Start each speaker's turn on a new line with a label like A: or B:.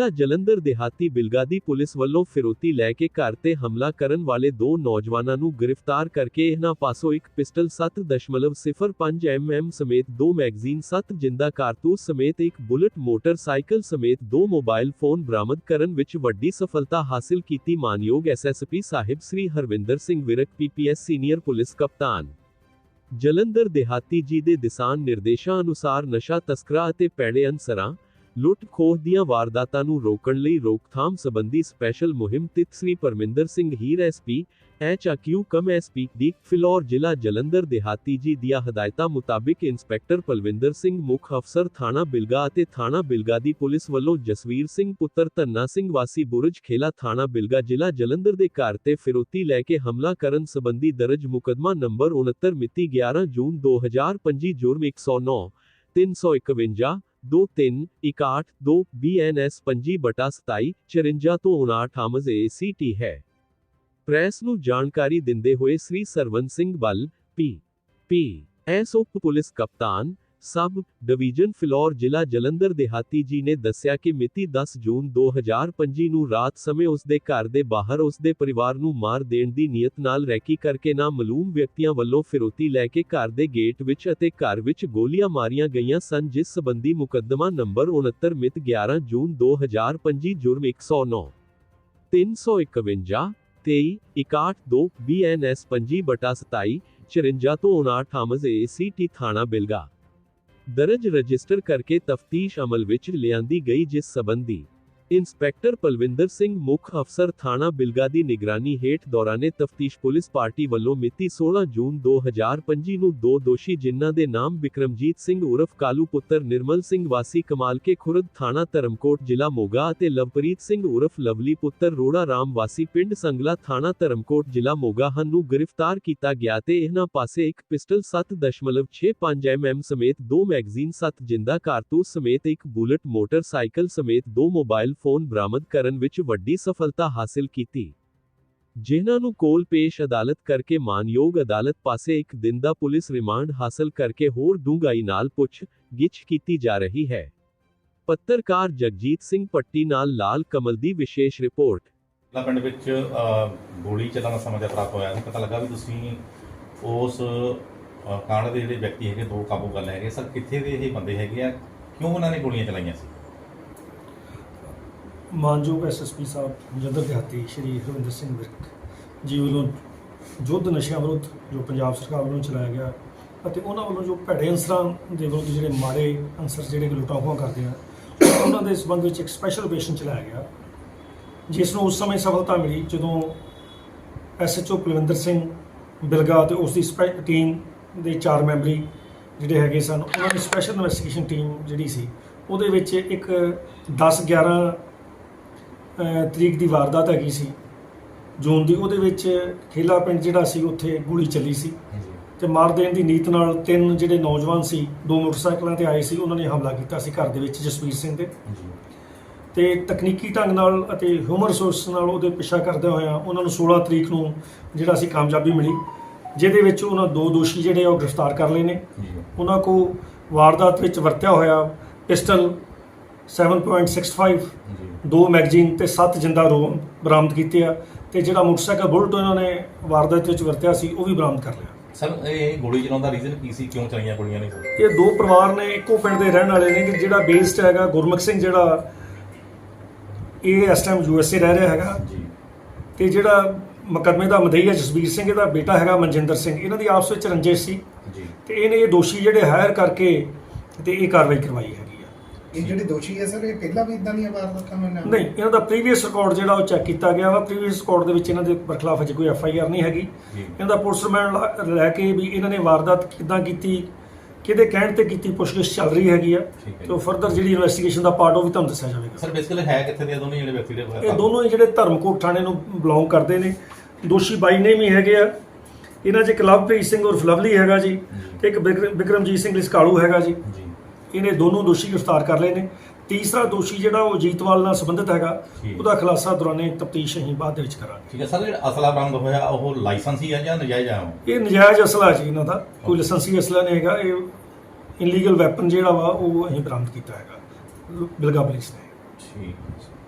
A: ਜ਼ਿਲ੍ਹਾ ਜਲੰਧਰ ਦੇਹਾਤੀ ਬਿਲਗਾ ਪੁਲਿਸ ਵੱਲੋਂ ਫਿਰੋਤੀ ਲੈ ਕੇ ਘਰ ਤੇ ਹਮਲਾ ਕਰਨ ਵਾਲੇ ਦੋ ਨੌਜਵਾਨਾਂ ਨੂੰ ਗ੍ਰਿਫਤਾਰ ਕਰਕੇ ਇਹਨਾਂ ਪਾਸੋਂ ਇੱਕ ਪਿਸਟਲ 7.05 mm ਸਮੇਤ ਦੋ ਮੈਗਜ਼ੀਨ 7 ਜਿੰਦਾ ਕਾਰਤੂਸ ਸਮੇਤ ਇੱਕ ਬੁਲਟ ਮੋਟਰਸਾਈਕਲ ਸਮੇਤ ਦੋ ਮੋਬਾਈਲ ਫੋਨ ਬਰਾਮਦ ਕਰਨ ਵਿੱਚ ਵੱਡੀ ਸਫਲਤਾ ਹਾਸਿਲ ਕੀਤੀ ਮਾਨਯੋਗ SSP Sahib Shri Harvinder Singh Virk PPS senior police ਕਪਤਾਨ। ਜਲੰਧਰ ਦੇਹਾਤੀ ਜੀ ਦੇ ਦਿਸ਼ਾ ਨਿਰਦੇਸ਼ਾਂ ਅਨੁਸਾਰ ਨਸ਼ਾ ਤਸਕਰਾਂ ਅਤੇ ਪੈੜੇ ਅਨਸਰਾਂ ਲੁੱਟ ਖੋਹ ਦੀਆਂ ਵਾਰਦਾਤਾਂ ਨੂੰ ਰੋਕਣ ਲਈ ਰੋਕਥਾਮ ਸੰਬੰਧੀ ਸਪੈਸ਼ਲ ਮੁਹਿੰਮ ਤਹਿਤ Shri Parminder Singh Heer SP HQ cum SP ਦੀ ਫਿਲੌਰ ਜ਼ਿਲ੍ਹਾ ਜਲੰਧਰ ਦੇਹਾਤੀ ਜੀ ਦੀਆਂ ਹਦਾਇਤਾਂ ਮੁਤਾਬਿਕ ਇੰਸਪੈਕਟਰ ਪਲਵਿੰਦਰ ਸਿੰਘ ਮੁੱਖ ਅਫਸਰ ਥਾਣਾ ਬਿਲਗਾ ਅਤੇ ਥਾਣਾ ਬਿਲਗਾ ਦੀ ਪੁਲਿਸ ਵੱਲੋਂ ਜਸਵੀਰ ਸਿੰਘ ਪੁੱਤਰ ਧੰਨਾ ਸਿੰਘ ਵਾਸੀ ਬੁਰਜ ਖੇਲਾ ਥਾਣਾ ਬਿਲਗਾ ਜ਼ਿਲ੍ਹਾ ਜਲੰਧਰ ਦੇ ਘਰ ਤੇ ਫਿਰੋਤੀ ਲੈ ਕੇ ਹਮਲਾ ਕਰਨ ਸੰਬੰਧੀ ਦਰਜ ਮੁਕਦਮਾ ਨੰਬਰ 69 ਮਿਤੀ 11 ਜੂਨ 2025 ਜੁਰਮ 109 351 23 61 2 BNS 25 ਬਟਾ 27 54 ਤੋਂ 59 ਆਮਜ਼ ACT ਹੈ। ਪ੍ਰੈਸ ਨੂੰ ਜਾਣਕਾਰੀ ਦਿੰਦੇ ਹੋਏ Shri Sarwan Singh Bal P. P. S ਉਪ ਪੁਲਿਸ ਕਪਤਾਨ ਸਬ ਡਿਵੀਜ਼ਨ ਫਿਲੌਰ ਜ਼ਿਲ੍ਹਾ ਜਲੰਧਰ ਦੇਹਾਤੀ ਜੀ ਨੇ ਦੱਸਿਆ ਕਿ ਮਿਤੀ 10 ਜੂਨ 2025 ਨੂੰ ਰਾਤ ਸਮੇਂ ਉਸ ਦੇ ਘਰ ਦੇ ਬਾਹਰ ਉਸ ਦੇ ਪਰਿਵਾਰ ਨੂੰ ਮਾਰ ਦੇਣ ਦੀ ਨੀਅਤ ਨਾਲ ਰੈਕੀ ਕਰਕੇ ਨਾ ਮਾਲੂਮ ਵਿਅਕਤੀਆਂ ਵੱਲੋਂ ਫਿਰੋਤੀ ਲੈ ਕੇ ਘਰ ਦੇ ਗੇਟ ਵਿੱਚ ਅਤੇ ਘਰ ਵਿੱਚ ਗੋਲੀਆਂ ਮਾਰੀਆਂ ਗਈਆਂ ਸਨ, ਜਿਸ ਸਬੰਧੀ ਮੁਕੱਦਮਾ ਨੰਬਰ 69 ਮਿਤ 11 ਜੂਨ 2025 ਜੁਰਮ 109 351 23 61 2 BNS 25 ਬਟਾ 27 54 ਤੋਂ 59 ਆਮਜ਼ ACT ਥਾਣਾ ਬਿਲਗਾ। ਦਰਜ ਰਜਿਸਟਰ ਕਰਕੇ ਤਫਤੀਸ਼ ਅਮਲ ਵਿੱਚ ਲਿਆਂਦੀ ਗਈ ਜਿਸ ਸਬੰਧੀ ਇੰਸਪੈਕਟਰ ਪਲਵਿੰਦਰ ਸਿੰਘ ਮੁੱਖ ਅਫਸਰ ਥਾਣਾ ਬਿਲਗਾ ਦੀ ਨਿਗਰਾਨੀ ਹੇਠ ਦੌਰਾਨੇ ਤਫਤੀਸ਼ ਪੁਲਿਸ ਪਾਰਟੀ ਵੱਲੋਂ ਮਿਤੀ 16 ਜੂਨ 2025 ਨੂੰ ਦੋ ਦੋਸ਼ੀ ਜਿਨ੍ਹਾਂ ਦੇ ਨਾਮ ਵਿਕਰਮਜੀਤ ਸਿੰਘ ਉਰਫ ਕਾਲੂ ਪੁੱਤਰ ਨਿਰਮਲ ਸਿੰਘ ਵਾਸੀ ਕਮਾਲਕੇ ਖੁਰਦ ਥਾਣਾ ਧਰਮਕੋਟ ਜ਼ਿਲ੍ਹਾ ਮੋਗਾ ਅਤੇ ਲਵਪ੍ਰੀਤ ਸਿੰਘ ਉਰਫ ਲਵਲੀ ਪੁੱਤਰ ਰੋੜਾ ਰਾਮ ਵਾਸੀ ਪਿੰਡ ਸੰਗਲਾ ਥਾਣਾ ਧਰਮਕੋਟ ਜ਼ਿਲ੍ਹਾ ਮੋਗਾ ਹਨ ਨੂੰ ਗ੍ਰਿਫਤਾਰ ਕੀਤਾ ਗਿਆ ਤੇ ਇਹਨਾਂ ਪਾਸੇ ਇੱਕ ਪਿਸਟਲ 7.65 mm ਸਮੇਤ ਦੋ ਮੈਗਜ਼ੀਨ 7 ਜਿੰਦਾ ਕਾਰਤੂਸ ਸਮੇਤ ਇੱਕ ਬੁਲਟ ਮੋਟਰਸਾਈਕਲ ਸਮੇਤ ਦੋ ਮੋਬਾਈਲ ਫੋਨ ਬਰਾਮਦ ਕਰਨ ਵਿੱਚ ਵੱਡੀ ਸਫਲਤਾ ਹਾਸਿਲ ਕੀਤੀ। ਜਿਨ੍ਹਾਂ ਨੂੰ ਕੋਲ ਪੇਸ਼ ਅਦਾਲਤ ਕਰਕੇ ਮਾਨਯੋਗ ਅਦਾਲਤ ਪਾਸੇ ਇੱਕ ਦਿਨ ਦਾ ਪੁਲਿਸ ਰਿਮਾਂਡ ਹਾਸਲ ਕਰਕੇ ਹੋਰ ਡੂੰਘਾਈ ਨਾਲ ਪੁੱਛ ਗਿੱਛ ਕੀਤੀ ਜਾ ਰਹੀ ਹੈ। ਪੱਤਰਕਾਰ ਜਗਜੀਤ ਸਿੰਘ ਪੱਟੀ ਨਾਲ ਲਾਲ ਕਮਲ ਦੀ ਵਿਸ਼ੇਸ਼ ਰਿਪੋਰਟ।
B: ਲਾ ਪਿੰਡ ਵਿੱਚ ਗੋਲੀ ਚੱਲਣ ਦਾ ਸਮਾਚਾਰ ਪ੍ਰਾਪਤ ਹੋਇਆ ਸੀ ਪਤਾ ਲੱਗਾ ਵੀ ਤੁਸੀਂ ਉਸ ਕਾਂਡ ਦੇ ਜਿਹੜੇ ਵਿਅਕਤੀ ਹੈਗੇ, ਦੋ ਕਾਬੂ ਕਰ ਲਏ ਹੈਗੇ। ਸਰ, ਕਿੱਥੇ ਦੇ ਇਹ ਬੰਦੇ ਹੈਗੇ ਆ? ਕਿਉਂ ਉਹਨਾਂ ਨੇ ਗੋਲੀਆਂ ਚਲਾਈਆਂ ਸੀ?
C: ਮਾਨਯੋਗ ਐਸਐਸਪੀ ਸਾਹਿਬ ਜਦਰ ਦਿਹਾਤੀ ਸ਼੍ਰੀ ਹਰਵਿੰਦਰ ਸਿੰਘ ਵਿਰਕ ਜੀ ਵੱਲੋਂ ਯੁੱਧ ਨਸ਼ਿਆਂ ਵਿਰੁੱਧ ਜੋ ਪੰਜਾਬ ਸਰਕਾਰ ਵੱਲੋਂ ਚਲਾਇਆ ਗਿਆ ਅਤੇ ਉਹਨਾਂ ਵੱਲੋਂ ਜੋ ਭੈੜੇ ਅੰਸਰਾਂ ਦੇ ਵਿਰੁੱਧ ਜਿਹੜੇ ਮਾੜੇ ਅੰਸਰ ਜਿਹੜੇ ਕਿ ਲੁਟਾਖੋਆਂ ਕਰਦੇ ਆ, ਉਹਨਾਂ ਦੇ ਸੰਬੰਧ ਵਿੱਚ ਇੱਕ ਸਪੈਸ਼ਲ ਆਪਰੇਸ਼ਨ ਚਲਾਇਆ ਗਿਆ। ਜਿਸ ਨੂੰ ਉਸ ਸਮੇਂ ਸਫਲਤਾ ਮਿਲੀ ਜਦੋਂ ਐਸਐਚਓ ਕੁਲਵਿੰਦਰ ਸਿੰਘ ਬਿਲਗਾ ਤੇ ਉਸ ਦੀ ਸਪੈ- ਟੀਮ ਦੇ ਚਾਰ ਮੈਂਬਰੀ ਜਿਹੜੇ ਹੈਗੇ ਸਨ, ਉਹਨਾਂ ਦੀ ਸਪੈਸ਼ਲ ਇਨਵੈਸਟੀਗੇਸ਼ਨ ਟੀਮ ਜਿਹੜੀ ਸੀ, ਉਹਦੇ ਵਿੱਚ ਇੱਕ 10 11 ਤਰੀਕ ਦੀ ਵਾਰਦਾਤ ਹੈਗੀ ਸੀ। ਜੂਨ ਦੀ ਉਹਦੇ ਵਿੱਚ ਖੇਲਾ ਪਿੰਡ ਜਿਹੜਾ ਸੀ ਉੱਥੇ ਗੋਲੀ ਚੱਲੀ ਸੀ। ਤੇ ਮਾਰ ਦੇਣ ਦੀ ਨੀਤ ਨਾਲ ਤਿੰਨ ਜਿਹੜੇ ਨੌਜਵਾਨ ਸੀ ਦੋ ਮੋਟਰਸਾਈਕਲਾਂ ਤੇ ਆਏ ਸੀ ਉਹਨਾਂ ਨੇ ਹਮਲਾ ਕੀਤਾ ਸੀ ਘਰ ਦੇ ਵਿੱਚ ਜਸਵੀਰ ਸਿੰਘ ਦੇ। ਤੇ ਤਕਨੀਕੀ ਢੰਗ ਨਾਲ ਅਤੇ ਹਿਊਮਨ ਰਿਸੋਰਸ ਨਾਲ ਉਹਦੇ ਪਿੱਛਾ ਕਰਦੇ ਹੋਇਆ ਉਹਨਾਂ ਨੂੰ 16 ਤਰੀਕ ਨੂੰ ਜਿਹੜਾ ਸੀ ਕਾਮਯਾਬੀ ਮਿਲੀ। ਜਿਹਦੇ ਵਿੱਚ ਉਹਨਾਂ ਦੋ ਦੋਸ਼ੀ ਜਿਹੜੇ ਉਹ ਗ੍ਰਿਫਤਾਰ ਕਰ ਲਏ ਨੇ। ਉਹਨਾਂ ਕੋ ਵਾਰਦਾਤ ਵਿੱਚ ਵਰਤਿਆ ਹੋਇਆ ਪਿਸਟਲ 7.65 ਦੋ ਮੈਗਜ਼ੀਨ ਤੇ 7 ਜਿੰਦਾ ਰੋਮ ਬਰਾਮਦ ਕੀਤੇ ਆ ਤੇ ਜਿਹੜਾ ਮੋਟਰਸਾਈਕਲ ਬੁਲਟ ਉਹਨਾਂ ਨੇ ਵਾਰਦਾਤ ਵਿੱਚ ਵਰਤਿਆ ਸੀ ਉਹ ਵੀ ਬਰਾਮਦ ਕਰ ਲਿਆ।
B: ਸਰ ਇਹ ਗੋਲੀ ਚਲਾਉਣ ਦਾ ਰੀਜ਼ਨ ਕੀ ਸੀ? ਕਿਉਂ ਚਲਾਈਆਂ ਗੋਲੀਆਂ ਨੇ
C: ਇਹ ਦੋ ਪਰਿਵਾਰ ਨੇ ਇੱਕੋ ਪਿੰਡ ਦੇ ਰਹਿਣ ਵਾਲੇ ਨੇ ਕਿ ਜਿਹੜਾ ਬੇਸਡ ਹੈਗਾ ਗੁਰਮੁਖ ਸਿੰਘ ਜਿਹੜਾ ਇਹ ਇਸ ਟਾਈਮ ਯੂਐਸਏ ਰਹਿ ਰਿਹਾ ਹੈਗਾ।
B: ਜੀ।
C: ਤੇ ਜਿਹੜਾ ਮੁਕੱਦਮੇ ਦਾ ਮਦਈਆ ਜਸਬੀਰ ਸਿੰਘ ਇਹਦਾ ਬੇਟਾ ਹੈਗਾ ਮਨਜਿੰਦਰ ਸਿੰਘ। ਇਹਨਾਂ ਦੀ ਆਪਸ ਵਿੱਚ ਰੰਜਿਸ਼ ਸੀ।
B: ਜੀ।
C: ਤੇ ਇਹਨੇ ਇਹ ਦੋਸ਼ੀ ਜਿਹੜੇ ਹਾਇਰ ਕਰਕੇ ਤੇ ਇਹ ਕਾਰਵਾਈ ਕਰਵਾਈ ਆ
D: ਇਹ ਜਿਹੜੇ ਦੋਸ਼ੀ ਹੈ ਸਰ ਇਹ ਪਹਿਲਾਂ ਵੀ ਇਦਾਂ ਦੀਆਂ ਵਾਰਦਾਤਾਂ ਮੈਂ ਨਾਮ
C: ਨਹੀਂ ਇਹਨਾਂ ਦਾ ਪ੍ਰੀਵੀਅਸ ਰਿਕਾਰਡ ਜਿਹੜਾ ਉਹ ਚੈੱਕ ਕੀਤਾ ਗਿਆ ਵਾ। ਪ੍ਰੀਵੀਅਸ ਰਿਕਾਰਡ ਦੇ ਵਿੱਚ ਇਹਨਾਂ ਦੇ ਬਰਖਲਾਫ ਅਜੇ ਕੋਈ ਐਫ ਆਈ ਆਰ ਨਹੀਂ ਹੈਗੀ। ਇਹਨਾਂ ਦਾ ਪੁਲਿਸ ਰਿਮਾਂਡ ਲੈ ਕੇ ਵੀ ਇਹਨਾਂ ਨੇ ਵਾਰਦਾਤ ਕਿੱਦਾਂ ਕੀਤੀ ਕਿਹਦੇ ਕਹਿਣ ਤੇ ਕੀਤੀ ਪੁੱਛਗਿੱਛ ਚੱਲ ਰਹੀ ਹੈਗੀ ਆ। ਤੇ ਫਰਦਰ ਜਿਹੜੀ ਇਨਵੈਸਟੀਗੇਸ਼ਨ ਦਾ ਪਾਰਟ ਉਹ ਵੀ ਤੁਹਾਨੂੰ ਦੱਸਿਆ ਜਾਵੇਗਾ।
B: ਸਰ ਬੇਸਿਕਲੀ ਹੈ ਕਿੱਥੇ ਦੇ ਆ ਦੋਨੇ ਜਿਹੜੇ ਵਿਅਕਤੀ ਦੇ
C: ਇਹ ਦੋਨੋਂ ਹੀ ਜਿਹੜੇ ਧਰਮਕੋਟ ਥਾਣੇ ਨੂੰ ਬਿਲੋਂਗ ਕਰਦੇ ਨੇ। ਦੋਸ਼ੀ ਬਾਈ ਨੇਮ ਹੀ ਹੈਗੇ ਆ। ਇਹਨਾਂ 'ਚ ਇੱਕ ਲਵਪ੍ਰੀਤ ਸਿੰਘ ਉਰਫ ਲਵਲੀ ਹੈਗਾ ਜੀ ਇੱਕ ਬਿਕਰ- ਬਿਕਰਮਜੀਤ ਸਿੰਘ ਲਿਸਕਾਲੂ ਹੈਗਾ ਜੀ। ਇਹਨੇ ਦੋਨੋਂ ਦੋਸ਼ੀ ਗ੍ਰਿਫਤਾਰ ਕਰ ਲਏ ਨੇ। ਤੀਸਰਾ ਦੋਸ਼ੀ ਜਿਹੜਾ ਉਹ ਜੀਤਵਾਲ ਨਾਲ ਸੰਬੰਧਿਤ ਹੈਗਾ। ਉਹਦਾ ਖੁਲਾਸਾ ਦੌਰਾਨੇ ਤਫਤੀਸ਼ ਅਸੀਂ ਬਾਅਦ ਦੇ ਵਿੱਚ ਕਰਾਂਗੇ।
B: ਠੀਕ ਹੈ ਸਰ ਜਿਹੜਾ ਅਸਲਾ ਬਰਾਮਦ ਹੋਇਆ ਉਹ ਲਾਇਸੈਂਸੀ ਹੈ ਜਾਂ ਨਜਾਇਜ਼ ਆ?
C: ਇਹ ਨਜਾਇਜ਼ ਅਸਲਾ ਜੀ ਇਹਨਾਂ ਦਾ। ਕੋਈ ਲਾਇਸੈਂਸੀ ਅਸਲਾ ਨਹੀਂ ਹੈਗਾ। ਇਹ ਇਨਲੀਗਲ ਵੈਪਨ ਜਿਹੜਾ ਵਾ ਉਹ ਅਸੀਂ ਬਰਾਮਦ ਕੀਤਾ ਹੈਗਾ। ਬਿਲਗਾ ਪੁਲਿਸ ਨੇ।
B: ਠੀਕ ਹੈ